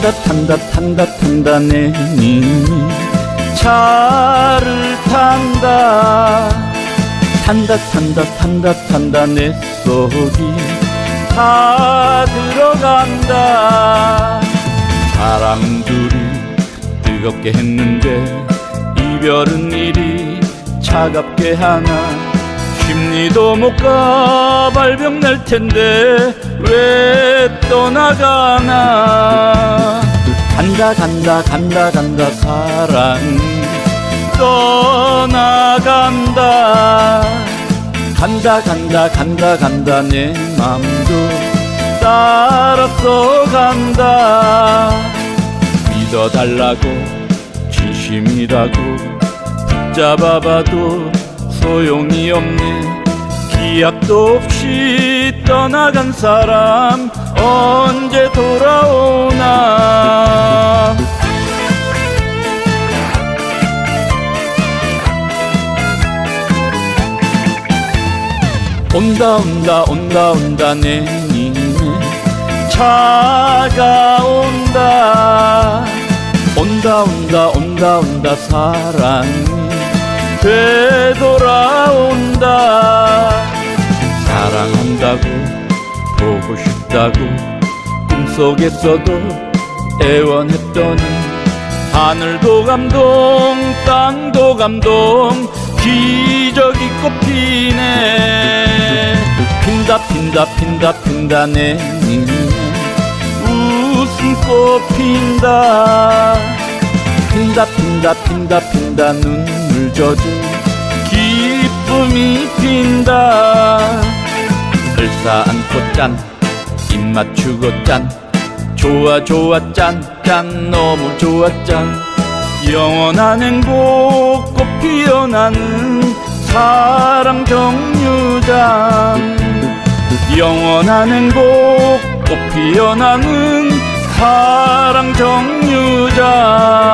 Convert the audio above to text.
탄다 탄다 탄다 탄다 내 님이 차를 탄다 탄다 탄다 탄다 탄다 내 속이 다 들어간다 사랑은 둘이 뜨겁게 했는데 이별은 일이 차갑게 하나 심리도 못 가 발병 날 텐데 왜 떠나가나 간다 간다 간다 간다 사랑. 떠나간다. 간다 간다 간다 간다 내 맘도 따라서 간다. 믿어달라고 진심이라고 붙잡아봐도 소용이 없네. 기약도 없이 떠나간 사람 언제 돌아오나 온다 온다 온다 온다 내 님의 차가 온다. 온다 온다 온다 온다 사랑이 되돌아온다. 사랑한다고 보고 싶다고 꿈속에서도 애원했더니 하늘도 감동 땅도 감동 기적이 꽃피네 핀다 핀다 핀다 내 님의 웃음꽃 핀다. 핀다 핀다 핀다 핀다 눈물 젖은 기쁨이 핀다. 을사한 꽃잔 입 맞추고 짠. 좋아 좋아 짠 짠 너무 좋아 짠. 영원한 행복 꽃 피어나는 사랑 정류장 영원한 행복 꽃 피어나는 사랑 정류장